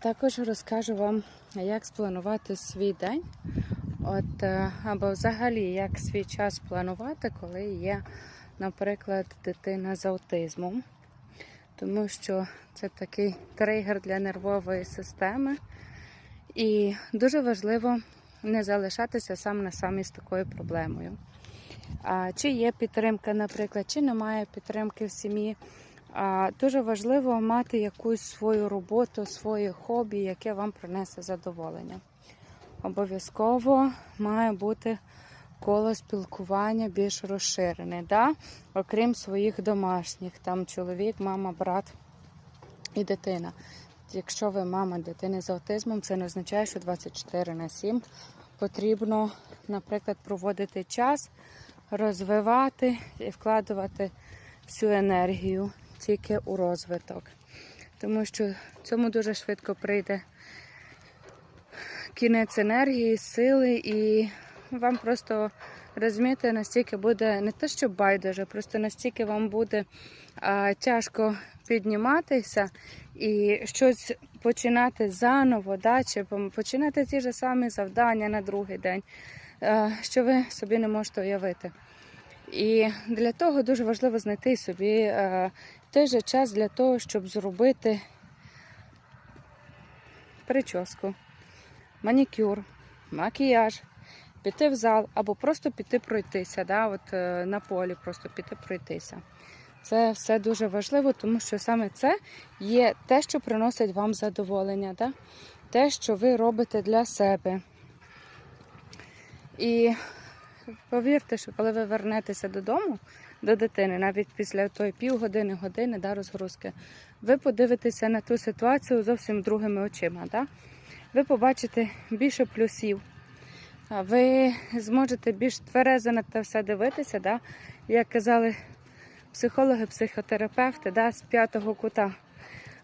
Також розкажу вам, як спланувати свій день, от, е, або взагалі як свій час планувати, коли є, наприклад, дитина з аутизмом. Тому що це такий тригер для нервової системи. І дуже важливо не залишатися сам на самі з такою проблемою. А, чи є підтримка, наприклад, чи немає підтримки в сім'ї. Дуже важливо мати якусь свою роботу, своє хобі, яке вам принесе задоволення. Обов'язково має бути коло спілкування більш розширене, да? окрім своїх домашніх, там чоловік, мама, брат і дитина. Якщо ви мама дитини з аутизмом, це не означає, що 24 на 7 потрібно, наприклад, проводити час, розвивати і вкладувати всю енергію тільки у розвиток. Тому що цьому дуже швидко прийде кінець енергії, сили, і вам просто розумієте, настільки буде не те, що байдуже, просто настільки вам буде а, тяжко підніматися і щось починати заново, да, чи починати ті ж самі завдання на другий день, а, що ви собі не можете уявити. І для того дуже важливо знайти собі е, той же час для того, щоб зробити прическу, манікюр, макіяж, піти в зал або просто піти пройтися, да, от, е, на полі, просто піти пройтися. Це все дуже важливо, тому що саме це є те, що приносить вам задоволення, да? те, що ви робите для себе. І повірте, що коли ви вернетеся додому до дитини, навіть після тої півгодини, години да, розгрузки, ви подивитеся на ту ситуацію зовсім другими очима. Да? Ви побачите більше плюсів. Ви зможете більш тверезо на це все дивитися, да? як казали психологи, психотерапевти да? з п'ятого кута.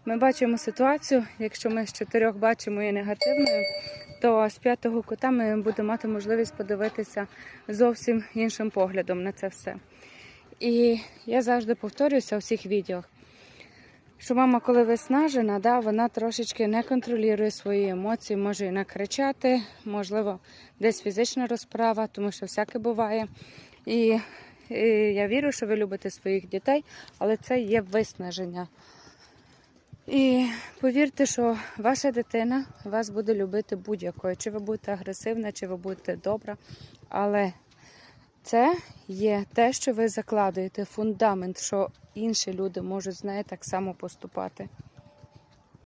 Ми бачимо ситуацію, якщо ми з чотирьох бачимо її негативною, то з п'ятого кута ми будемо мати можливість подивитися зовсім іншим поглядом на це все. І я завжди повторююся у всіх відео, що мама, коли виснажена, да, вона трошечки не контролює свої емоції, може і накричати, можливо, десь фізична розправа, тому що всяке буває. І, і я вірю, що ви любите своїх дітей, але це є виснаження. І повірте, що ваша дитина вас буде любити будь-якою. Чи ви будете агресивна, чи ви будете добра. Але це є те, що ви закладуєте, фундамент, що інші люди можуть з нею так само поступати.